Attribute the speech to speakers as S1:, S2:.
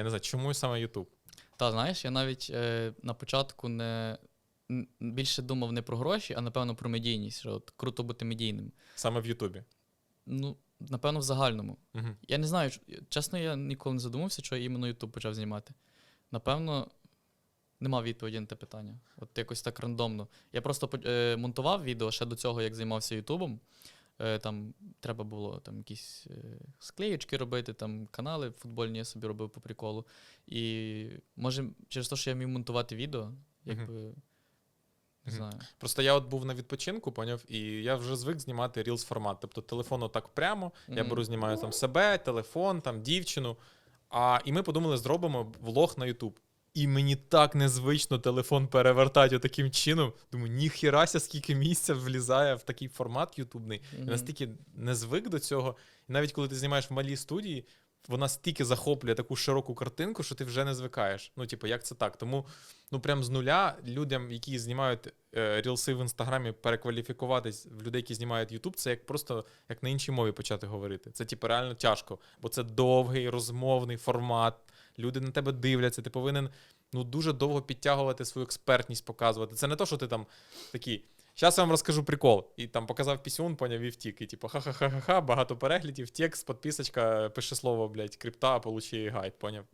S1: Я не знаю, чому саме Ютуб?
S2: Та знаєш, я навіть е, на початку не більше думав не про гроші, а напевно про медійність. Що от круто бути медійним.
S1: Саме в Ютубі.
S2: Ну, напевно, в загальному.
S1: Угу.
S2: Я не знаю, чесно, я ніколи не задумався, що я іменно Ютуб почав знімати. Напевно, нема відповіді на те питання. От якось так рандомно. Я просто е, монтував відео ще до цього, як займався Ютубом. Е, там треба було там якісь е, склеєчки робити, там канали футбольні я собі робив по приколу. І може через те, що я вмів монтувати відео, якби. Не знаю.
S1: Просто я от був на відпочинку, поняв, і я вже звик знімати Reels формат. Тобто телефон отак прямо. Я беру, знімаю там себе, телефон, там дівчину. А, і ми подумали, зробимо влог на YouTube. І мені так незвично телефон перевертати таким чином. Думаю, ніхірася, скільки місця влізає в такий формат ютубний. Я настільки не звик до цього. І навіть коли ти знімаєш в малій студії, вона стільки захоплює таку широку картинку, що ти вже не звикаєш. Ну, типу, як це так? Тому ну прям з нуля людям, які знімають е, рілси в інстаграмі, перекваліфікуватись в людей, які знімають Ютуб, це як просто як на іншій мові почати говорити. Це типу реально тяжко, бо це довгий розмовний формат. Люди на тебе дивляться, ти повинен ну дуже довго підтягувати свою експертність, показувати. Це не то, що ти там такий. Зараз я вам розкажу прикол. І там показав пісюн, поняв і втік. І типу, ха-ха-ха-ха, багато переглядів, текст, підписочка, пише слово, блядь, крипта, получи гайд, поняв.